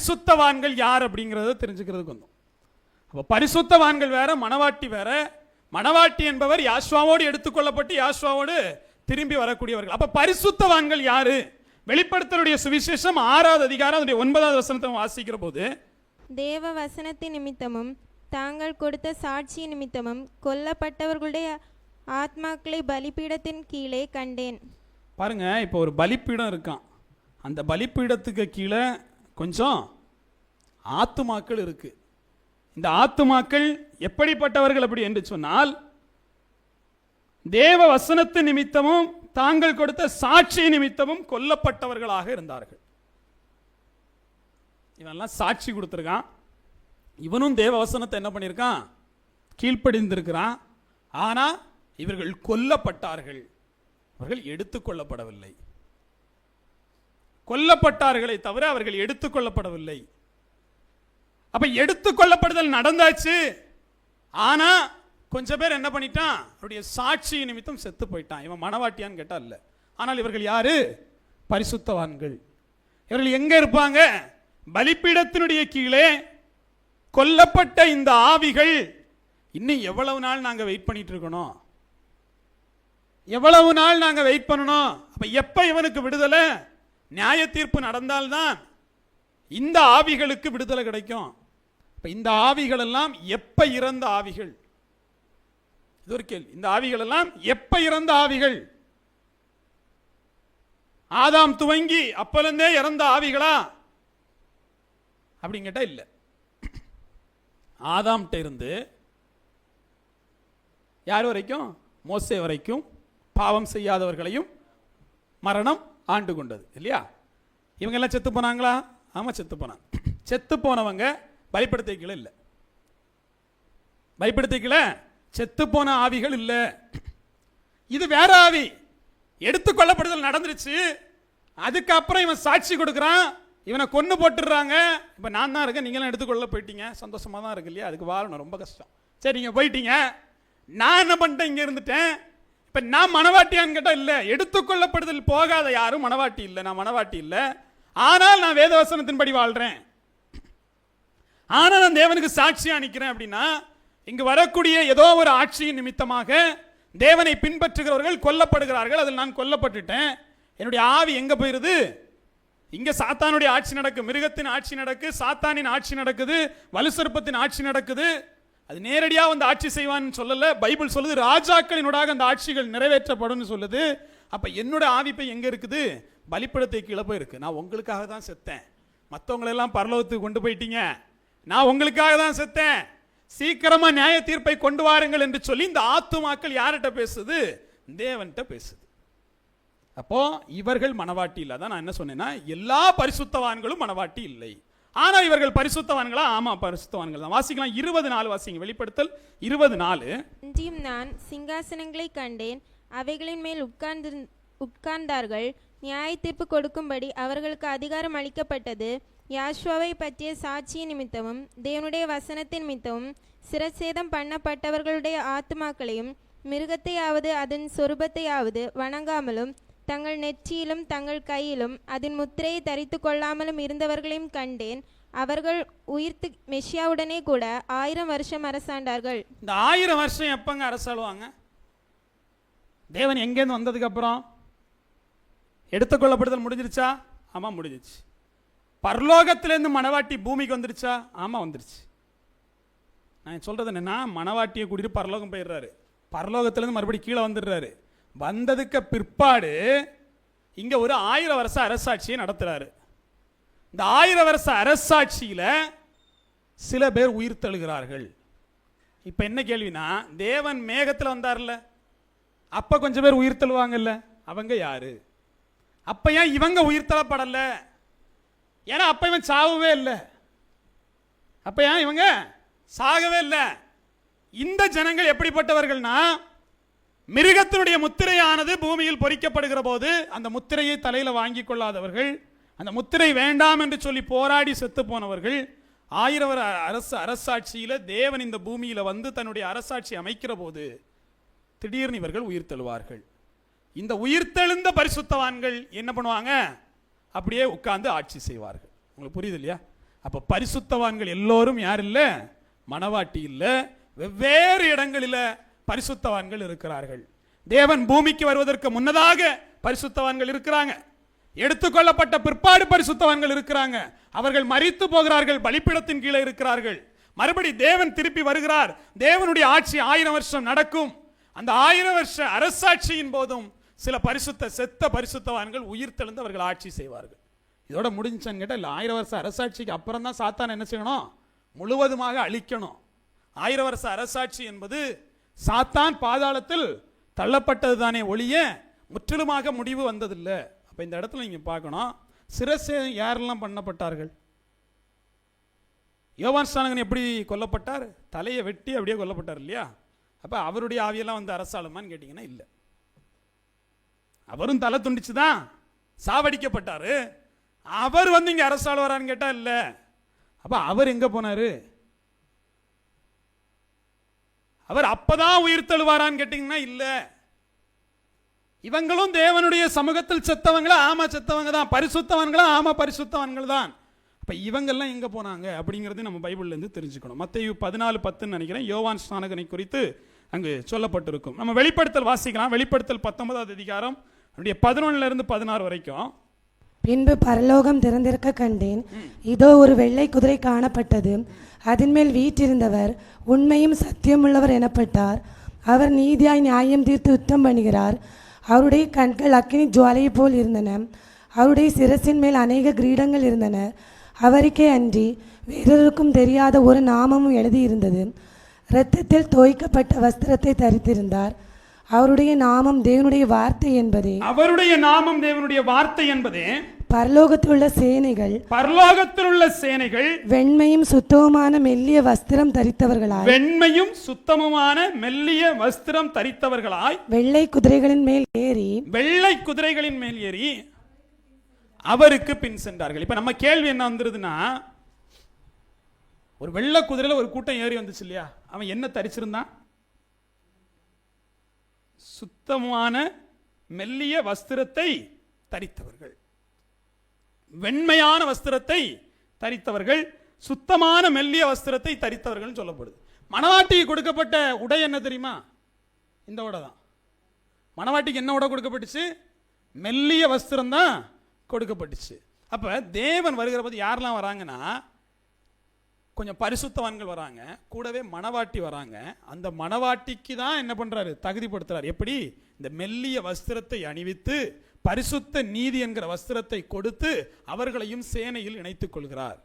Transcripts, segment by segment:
பரிசுத்தவான்கள் யார் அப்படிங்கிறத தெரிஞ்சுக்கிறதுக்கு வந்தோம். அப்போ பரிசுத்தவான்கள் வேற மணவாட்டி வேற. மணவாட்டி என்பவர் யாஸ்வாவோடு எடுத்துக்கொள்ளப்பட்டு யாஸ்வாவோடு திரும்பி வரக்கூடியவர்கள். அப்ப பரிசுத்தவான்கள் யாரு? வெளிப்படுத்தலுடைய சுவிசேஷம் ஆறாவது அதிகாரம் அதனுடைய ஒன்பதாவது வசனத்தை வாசிக்கிற போது தேவ வசனத்தின் நிமித்தமும் தாங்கள் கொடுத்த சாட்சி நிமித்தமும் கொல்லப்பட்டவர்களுடைய ஆத்மாக்களை பலிபீடத்தின் கீழே கண்டேன். பாருங்க இப்போ ஒரு பலிப்பீடம் இருக்கான். அந்த பலிப்பீடத்துக்கு கீழே கொஞ்சம் ஆத்துமாக்கள் இருக்கு. இந்த ஆத்துமாக்கள் எப்படிப்பட்டவர்கள் அப்படி என்று சொன்னால் தேவ வசனத்து நிமித்தமும் தாங்கள் கொடுத்த சாட்சி நிமித்தமும் கொல்லப்பட்டவர்களாக இருந்தார்கள். இவெல்லாம் சாட்சி கொடுத்துருக்கான். இவனும் தேவ வசனத்தை என்ன பண்ணியிருக்கான்? கீழ்ப்படிந்திருக்கிறான். ஆனால் இவர்கள் கொல்லப்பட்டார்கள். அவர்கள் எடுத்துக்கொள்ளப்படவில்லை கொல்லப்பட்டார்களே தவிர அவர்கள் எடுத்துக்கொள்ளப்படவில்லை அப்ப எடுத்துக்கொள்ளப்படுதல் நடந்தாச்சு. ஆனா கொஞ்ச பேர் என்ன பண்ணிட்டான்? அவருடைய சாட்சி நிமித்தம் செத்து போயிட்டான். இவன் மனவாட்டியான்னு கேட்டா இல்ல. ஆனால் இவர்கள் யாரு? பரிசுத்தவான்கள். இவர்கள் எங்க இருப்பாங்க? பலிப்பீடத்தினுடைய கீழே கொல்லப்பட்ட இந்த ஆவிகள் இன்னும் எவ்வளவு நாள் நாங்கள் வெயிட் பண்ணிட்டு இருக்கணும்? எவ்வளவு நாள் நாங்கள் வெயிட் பண்ணணும்? அப்ப எப்ப இவனுக்கு விடுதலை? நியாய தீர்ப்பு நடந்தால்தான் இந்த ஆவிகளுக்கு விடுதலை கிடைக்கும். இப்போ இந்த ஆவிகள் எல்லாம் எப்போ இறந்த ஆவிகள்? இது ஒரு கேள்வி. இந்த ஆவிகள் எல்லாம் எப்போ இறந்த ஆவிகள்? ஆதாம் துவங்கி அப்பலேருந்தே இறந்த ஆவிகளா? அப்படின்னு இல்லை இல்ல. ஆதாம்கிட்ட இருந்து யார் வரைக்கும்? மோசே வரைக்கும் பாவம் செய்யாதவர்களையும் மரணம் ஆண்டு கொண்டது இல்லையா? இவங்க எல்லாம் செத்து போனாங்களா? ஆமாம் செத்து போனாங்க. செத்து போனவங்க பயப்படுத்திக்கல இல்லை. பயப்படுத்திக்கல? செத்து போன ஆவிகள் இல்லை. இது வேற ஆவி. எடுத்துக்கொள்ளப்படுதல் நடந்துருச்சு. அதுக்கப்புறம் இவன் சாட்சி கொடுக்குறான். இவனை கொன்று போட்டுடுறாங்க. இப்போ நான் தான் இருக்கேன். நீங்களும் எடுத்துக்கொள்ள போயிட்டீங்க. சந்தோஷமாக தான் இருக்கு இல்லையா? அதுக்கு வாழணும். ரொம்ப கஷ்டம். சரி நீங்கள் போயிட்டீங்க. நான் என்ன பண்ணிட்டேன்? இங்கே இருந்துட்டேன். இப்போ நான் மனவாட்டியான்னு கேட்டால் இல்லை. எடுத்துக்கொள்ளப்படுதல் போகாத யாரும் மனவாட்டி இல்லை. நான் மனவாட்டி இல்லை. ஆனால் நான் வேதவசனத்தின்படி வாழ்கிறேன் ஆனால் நான் தேவனுக்கு சாட்சியாக அனுக்கிறேன் அப்படின்னா இங்கு வரக்கூடிய ஏதோ ஒரு ஆட்சியின் நிமித்தமாக தேவனை பின்பற்றுகிறவர்கள் கொல்லப்படுகிறார்கள். அதில் நான் கொல்லப்பட்டுட்டேன். என்னுடைய ஆவி எங்கே போயிருது? இங்கே சாத்தானுடைய ஆட்சி நடக்கு. மிருகத்தின் ஆட்சி நடக்கு. சாத்தானின் ஆட்சி நடக்குது. வலுசருப்பத்தின் ஆட்சி நடக்குது. அது நேரடியாக வந்து ஆட்சி செய்வான்னு சொல்லலை. பைபிள் சொல்லுது ராஜாக்களினூடாக அந்த ஆட்சிகள் நிறைவேற்றப்படும்னு சொல்லுது. அப்போ என்னோட ஆவிப்பை எங்கே இருக்குது? பலிப்படத்தை கீழே போய் நான் உங்களுக்காக தான் செத்தேன். மற்றவங்களெல்லாம் பரலோகத்துக்கு கொண்டு போயிட்டீங்க. நான் உங்களுக்காக தான் செத்தேன். சீக்கிரமாக நியாய தீர்ப்பை கொண்டு வாருங்கள் என்று சொல்லி இந்த ஆத்துமாக்கள் யார்கிட்ட பேசுது? தேவன்கிட்ட பேசுது. அப்போ இவர்கள் மனவாட்டி இல்லை. தான் நான் என்ன சொன்னேன்னா எல்லா பரிசுத்தவான்களும் மனவாட்டி இல்லை. ஆனால் இவர்கள் பரிசுத்தவான்களா? ஆமா பரிசுத்தவான்கள் தான் வாசிக்கலாம். இருபது நாள் வாசிங்க. வெளிப்படுத்தல். இருபது நாள் அன்றியும் நான் சிங்காசனங்களை கண்டேன். அவைகளின் மேல் உட்கார்ந்து உட்கார்ந்தார்கள். நியாய தீர்ப்பு கொடுக்கும்படி அவர்களுக்கு அதிகாரம் அளிக்கப்பட்டது. யாஷ்வாவை பற்றிய சாட்சியின் நிமித்தமும் தேவனுடைய வசனத்தின் நிமித்தமும் சிரச்சேதம் பண்ணப்பட்டவர்களுடைய ஆத்மாக்களையும் மிருகத்தையாவது அதன் சொரூபத்தையாவது வணங்காமலும் தங்கள் நெற்றியிலும் தங்கள் கையிலும் அதன் முத்திரையை தரித்து கொள்ளாமலும் இருந்தவர்களையும் கண்டேன். அவர்கள் உயிர்த்து மெஷியாவுடனே கூட ஆயிரம் வருஷம் அரசாண்டார்கள். இந்த ஆயிரம் வருஷம் எப்பங்க அரசாளுவாங்க? தேவன் எங்கேருந்து வந்ததுக்கு அப்புறம் எடுத்துக்கொள்ளப்படுதல் முடிஞ்சிருச்சா? ஆமாம் முடிஞ்சிச்சு பரலோகத்திலேருந்து மணவாட்டி பூமிக்கு வந்துருச்சா? ஆமாம் வந்துருச்சு. நான் சொல்கிறது என்னென்னா மணவாட்டியை கூட்டிகிட்டு பரலோகம் போயிடுறாரு. பரலோகத்திலேருந்து மறுபடியும் கீழே வந்துடுறாரு. வந்ததுக்கு பிற்பாடு இங்கே ஒரு ஆயிரம் வருஷ அரசாட்சியை நடத்துகிறாரு இந்த ஆயிரம் வருஷ அரசாட்சியில் சில பேர் உயிர் தழுகிறார்கள். இப்போ என்ன கேள்வினா தேவன் மேகத்தில் வந்தார்ல. அப்போ கொஞ்சம் பேர் உயிர் தழுவாங்கல்ல. அவங்க யாரு? அப்போ ஏன் இவங்க உயிர் தள்ளப்படல ஏன்னா அப்போ இவன் சாகவே இல்லை. அப்ப ஏன் இவங்க சாகவே இல்லை? இந்த ஜனங்கள் எப்படிப்பட்டவர்கள்னா மிருகத்தினுடைய முத்திரையானது பூமியில் பொறிக்கப்படுகிற போது அந்த முத்திரையை தலையில் வாங்கி கொள்ளாதவர்கள் அந்த முத்திரை வேண்டாம் என்று சொல்லி போராடி செத்து போனவர்கள் ஆயிரவர் அரசு அரசாட்சியில் தேவன் இந்த பூமியில் வந்து தன்னுடைய அரசாட்சி அமைக்கிற போது திடீர்னு இவர்கள் உயிர் தழுவார்கள். இந்த உயிர்த்தெழுந்த பரிசுத்தவான்கள் என்ன பண்ணுவாங்க? அப்படியே உட்கார்ந்து ஆட்சி செய்வார்கள். உங்களுக்கு புரியுது இல்லையா? அப்போ பரிசுத்தவான்கள் எல்லோரும் யார் இல்லை? மணவாட்டி இல்லை. வெவ்வேறு இடங்களில் பரிசுத்தவான்கள் இருக்கிறார்கள். தேவன் பூமிக்கு வருவதற்கு முன்னதாக பரிசுத்தவான்கள் இருக்கிறாங்க. எடுத்துக்கொள்ளப்பட்ட பிற்பாடு பரிசுத்தவான்கள் இருக்கிறாங்க. அவர்கள் மறித்து போகிறார்கள் பலிப்பிடத்தின் கீழே இருக்கிறார்கள். மறுபடி தேவன் திருப்பி வருகிறார். தேவனுடைய ஆட்சி ஆயிரம் வருஷம் நடக்கும். அந்த ஆயிரம் வருஷ அரசாட்சியின் போதும் சில பரிசுத்த செத்த பரிசுத்தவான்கள் உயிர் தெழுந்து அவர்கள் ஆட்சி செய்வார்கள். இதோட முடிஞ்சான்னு கேட்டால் இல்லை ஆயிரம் வருஷ அரசாட்சிக்கு அப்புறம் தான் சாத்தான் என்ன செய்யணும்? முழுவதுமாக அழிக்கணும். ஆயிரம் வருஷ அரசாட்சி என்பது சாத்தான் பாதாளத்தில் தள்ளப்பட்டது தானே ஒழிய முற்றிலுமாக முடிவு வந்ததில்லை. அப்போ இந்த இடத்துல நீங்கள் பார்க்கணும் சிரசே யாரெல்லாம் பண்ணப்பட்டார்கள்? யோவான் ஸ்டானகன் எப்படி கொல்லப்பட்டார்? தலையை வெட்டி அப்படியே கொல்லப்பட்டார் இல்லையா? அப்போ அவருடைய ஆவியெல்லாம் வந்து அரசாளுமான்னு கேட்டிங்கன்னா இல்லை. அவரும் தலை துண்டிச்சு தான் சாவடிக்கப்பட்டார். அவர் வந்து இங்கே அரசாள் வரான்னு கேட்டால் இல்லை. அப்போ அவர் எங்கே போனார்? அவர் அப்பதான் உயிர் தழுவாரான்னு கேட்டீங்கன்னா இல்லை. இவங்களும் தேவனுடைய சமூகத்தில் செத்தவங்களா? ஆமா செத்தவங்க தான். பரிசுத்தவன்களா ஆமா பரிசுத்தவன்கள் தான். இப்போ இவங்கெல்லாம் எங்கே போனாங்க அப்படிங்கிறது நம்ம பைபிள்லேருந்து தெரிஞ்சுக்கணும். மத்தேயு பதினாலு பத்துன்னு நினைக்கிறேன். யோவான் ஸ்நானகனை குறித்து அங்கு சொல்லப்பட்டிருக்கும். நம்ம வெளிப்படுத்தல் வாசிக்கலாம். வெளிப்படுத்தல் பத்தொன்பதாவது அதிகாரம் அப்படியே பதினொன்னுல இருந்து பதினாறு வரைக்கும். பின்பு பரலோகம் திறந்திருக்க கண்டேன். இதோ ஒரு வெள்ளை குதிரை காணப்பட்டது. அதன் மேல் வீற்றிருந்தவர் உண்மையும் சத்தியமுள்ளவர் எனப்பட்டார். அவர் நீதியாய் நியாயம் தீர்த்து யுத்தம் பண்ணுகிறார். அவருடைய கண்கள் அக்கினி ஜுவாலையைப் போல் இருந்தன. அவருடைய சிரசின் மேல் அநேக கிரீடங்கள் இருந்தன. அவருக்கே அன்றி வேறொருக்கும் தெரியாத ஒரு நாமமும் எழுதியிருந்தது. இரத்தத்தில் தோய்க்கப்பட்ட வஸ்திரத்தை தரித்திருந்தார். அவருடைய நாமம் தேவனுடைய வார்த்தை என்பதே. அவருடைய நாமம் தேவனுடைய வார்த்தை என்பதே. பரலோகத்தில் உள்ள சேனைகள் பரலோகத்தில் உள்ள சேனைகள் வெண்மையும் சுத்தமுமான மெல்லிய வஸ்திரம் தரித்தவர்களாய். வெண்மையும் சுத்தமுமான மெல்லிய வஸ்திரம் தரித்தவர்களாய். வெள்ளை குதிரைகளின் மேல் ஏறி வெள்ளை குதிரைகளின் மேல் ஏறி அவருக்கு பின் சென்றார்கள். இப்ப நம்ம கேள்வி என்ன வந்துருதுன்னா ஒரு வெள்ளை குதிரையில ஒரு கூட்டம் ஏறி வந்துச்சு இல்லையா? அவன் என்ன தரிச்சிருந்தான்? சுத்தமான மெல்லிய வஸ்திரத்தை தரித்தவர்கள். வெண்மையான வஸ்திரத்தை தரித்தவர்கள் சுத்தமான மெல்லிய வஸ்திரத்தை தரித்தவர்கள் சொல்லப்படுது. மணவாட்டிக்கு கொடுக்கப்பட்ட உடை என்ன தெரியுமா? இந்த உடை தான். மணவாட்டிக்கு என்ன உடை கொடுக்கப்பட்டுச்சு? மெல்லிய வஸ்திரம் தான் கொடுக்கப்பட்டுச்சு. அப்போ தேவன் வருகிற போது யாரெல்லாம் வராங்கன்னா கொஞ்சம் பரிசுத்தவான்கள் வராங்க கூடவே மணவாட்டி வராங்க. அந்த மணவாட்டிக்கு தான் என்ன பண்றாரு? தகுதிப்படுத்துறாரு. எப்படி? இந்த மெல்லிய வஸ்திரத்தை அணிவித்து பரிசுத்த நீதி என்கிற வஸ்திரத்தை கொடுத்து அவர்களையும் சேனையில் இணைத்துக் கொள்கிறார்.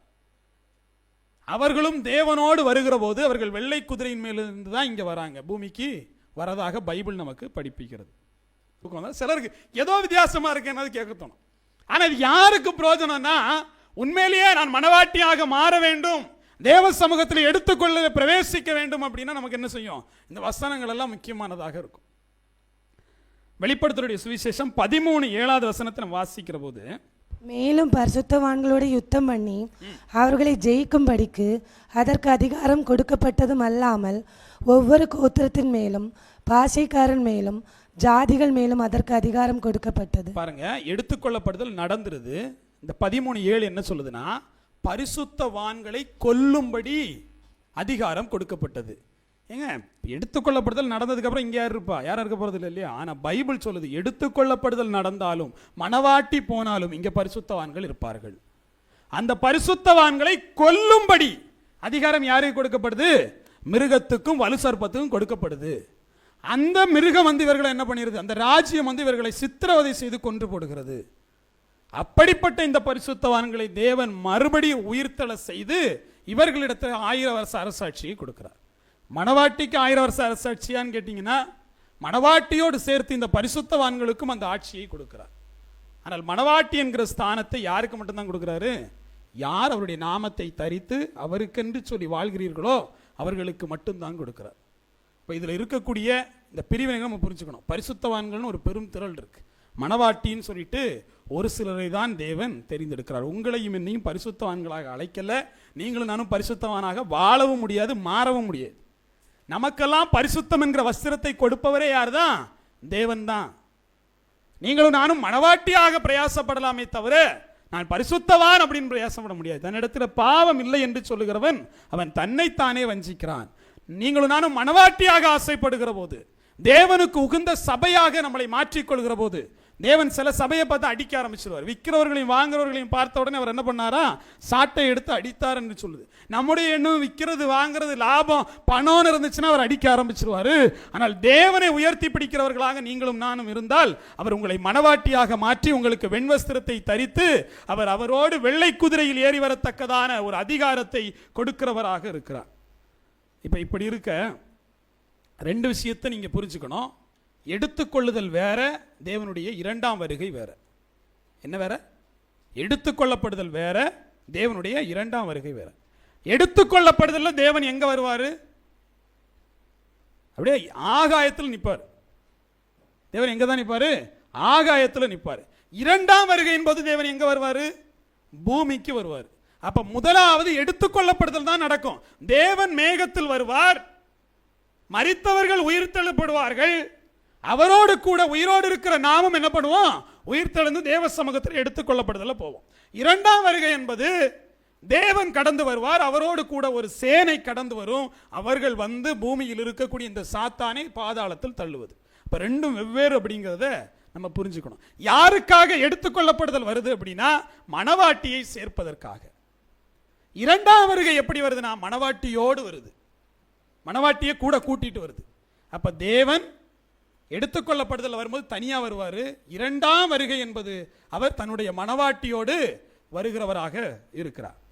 அவர்களும் தேவனோடு வருகிற போது அவர்கள் வெள்ளை குதிரையின் மேலிருந்து தான் இங்க வராங்க. பூமிக்கு வரதாக பைபிள் நமக்கு படிப்பிக்கிறது. சிலருக்கு ஏதோ வித்தியாசமா இருக்கேன்னு கேட்க தோணும். ஆனா இது யாருக்கு பிரயோஜனம்னா உண்மையிலேயே நான் மனவாட்டியாக மாற வேண்டும். தேவ சமூகத்தில் எடுத்துக்கொள்ள பிரவேசிக்க வேண்டும் அப்படின்னா நமக்கு என்ன செய்யும்? இந்த வசனங்கள் எல்லாம் முக்கியமானதாக இருக்கும். வெளிப்படுத்தலுடைய சுவிசேஷம் பதிமூணு ஏழாவது வசனத்தை நம்ம வாசிக்கிற போது மேலும் பரிசுத்தவான்களோடு யுத்தம் பண்ணி அவர்களை ஜெயிக்கும்படிக்கு அதற்கு அதிகாரம் கொடுக்கப்பட்டதும் அல்லாமல் ஒவ்வொரு கோத்திரத்தின் மேலும் பாஷைக்காரன் மேலும் ஜாதிகள் மேலும் அதற்கு அதிகாரம் கொடுக்கப்பட்டது. பாருங்க எடுத்துக்கொள்ளப்படுதல் நடந்துருது. இந்த பதிமூணு ஏழு என்ன சொல்லுதுன்னா பரிசுத்தவான்களை கொல்லும்படி அதிகாரம் கொடுக்கப்பட்டது. ஏங்க எடுத்துக்கொள்ளப்படுதல் நடந்ததுக்கப்புறம் இங்கே யார் இருப்பா? யாரும் இருக்க போகிறது இல்லை இல்லையா? ஆனால் பைபிள் சொல்லுது எடுத்துக்கொள்ளப்படுதல் நடந்தாலும் மனவாட்டி போனாலும் இங்கே பரிசுத்தவான்கள் இருப்பார்கள். அந்த பரிசுத்தவான்களை கொல்லும்படி அதிகாரம் யாருக்கு கொடுக்கப்படுது? மிருகத்துக்கும் வலு சர்ப்பத்துக்கும் கொடுக்கப்படுது. அந்த மிருகம் வந்து இவர்களை என்ன பண்ணிடுது அந்த ராஜ்யம் வந்து இவர்களை சித்திரவதை செய்து கொன்று போடுகிறது. அப்படிப்பட்ட இந்த பரிசுத்தவான்களை தேவன் மறுபடியும் உயிர்த்தல செய்து இவர்களிடத்தில் ஆயிர வருஷ அரசாட்சியை கொடுக்கிறார். மணவாட்டிக்கு ஆயிரம் வருஷ அரசாட்சியான்னு கேட்டிங்கன்னா மணவாட்டியோடு சேர்த்து இந்த பரிசுத்தவான்களுக்கும் அந்த ஆட்சியை கொடுக்கிறார். ஆனால் மணவாட்டி என்கிற ஸ்தானத்தை யாருக்கு மட்டும்தான் கொடுக்குறாரு? யார் அவருடைய நாமத்தை தரித்து அவருக்கென்று சொல்லி வாழ்கிறீர்களோ அவர்களுக்கு மட்டும்தான் கொடுக்குறார். இப்போ இதில் இருக்கக்கூடிய இந்த பிரிவினை நம்ம புரிஞ்சுக்கணும். பரிசுத்தவான்கள்னு ஒரு பெரும் திரள் இருக்குது மணவாட்டின்னு சொல்லிட்டு ஒரு சிலரை தான் தேவன் தெரிந்தெடுக்கிறார். உங்களையும் என்னையும் பரிசுத்தவான்களாக அழைக்கல. நீங்களும் நானும் பரிசுத்தவானாக வாழவும் முடியாது மாறவும் முடியாது. நமக்கெல்லாம் பரிசுத்தம் என்கிற வஸ்திரத்தை கொடுப்பவரே யார்தான்? தேவன் தான் நீங்களும் நானும் மணவாட்டியாக பிரயாசப்படலாமே தவிர நான் பரிசுத்தவான் அப்படின்னு பிரயாசப்பட முடியாது. தன்னிடத்தில் பாவம் இல்லை என்று சொல்லுகிறவன் அவன் தன்னைத்தானே வஞ்சிக்கிறான். நீங்களும் நானும் மனவாட்டியாக ஆசைப்படுகிற போது தேவனுக்கு உகந்த சபையாக நம்மளை மாற்றிக்கொள்கிற போது தேவன் சில சபையை பார்த்து அடிக்க ஆரம்பிச்சிருவார். விற்கிறவர்களையும் வாங்குறவர்களையும் பார்த்த உடனே அவர் என்ன பண்ணாரா? சாட்டை எடுத்து அடித்தார் என்று சொல்லுது. நம்முடைய எண்ணம் விற்கிறது வாங்குறது லாபம் பணம்னு இருந்துச்சுன்னா அவர் அடிக்க ஆரம்பிச்சிருவார். ஆனால் தேவனை உயர்த்தி பிடிக்கிறவர்களாக நீங்களும் நானும் இருந்தால் அவர் உங்களை மனவாட்டியாக மாற்றி உங்களுக்கு வெண்வஸ்திரத்தை தரித்து அவர் அவரோடு வெள்ளை குதிரையில் ஏறி வரத்தக்கதான ஒரு அதிகாரத்தை கொடுக்கிறவராக இருக்கிறார். இப்போ இப்படி இருக்க ரெண்டு விஷயத்தை நீங்கள் புரிஞ்சுக்கணும். எடுத்துக்கொள்ளுதல் வேற தேவனுடைய இரண்டாம் வருகை வேற. என்ன வேற? எடுத்துக்கொள்ளப்படுதல் வேற தேவனுடைய இரண்டாம் வருகை வேற. எடுத்துக்கொள்ளப்படுதல் தேவன் எங்க வருவார்? அப்படியே ஆகாயத்தில் நிற்பார். தேவன் எங்க தான் நிற்பார்? ஆகாயத்தில் நிற்பார். இரண்டாம் வருகையின் போது தேவன் எங்க வருவார்? பூமிக்கு வருவார். அப்ப முதலாவது எடுத்துக்கொள்ளப்படுதல் தான் நடக்கும். தேவன் மேகத்தில் வருவார். மரித்தவர்கள் உயிர்த்தெழுப்படுவார்கள் அவரோடு கூட உயிரோடு இருக்கிற நாமும் என்ன பண்ணுவோம்? உயிர்த்தெழுந்து தேவ சமூகத்தில் எடுத்துக்கொள்ளப்படுதல போவோம். இரண்டாம் வருகை என்பது தேவன் கடந்து வருவார் அவரோடு கூட ஒரு சேனை கடந்து வரும். அவர்கள் வந்து பூமியில் இருக்கக்கூடிய இந்த சாத்தானை பாதாளத்தில் தள்ளுவது. இப்போ ரெண்டும் வெவ்வேறு அப்படிங்கிறத நம்ம புரிஞ்சுக்கணும். யாருக்காக எடுத்துக்கொள்ளப்படுதல் வருது அப்படின்னா மணவாட்டியை சேர்ப்பதற்காக. இரண்டாம் வருகை எப்படி வருதுன்னா மணவாட்டியோடு வருது. மணவாட்டியை கூட கூட்டிட்டு வருது. அப்போ தேவன் எடுத்துக்கொள்ளப்படுதல் வரும்போது தனியாக வருவார். இரண்டாம் வருகை என்பது அவர் தன்னுடைய மனவாட்டியோடு வருகிறவராக இருக்கிறார்.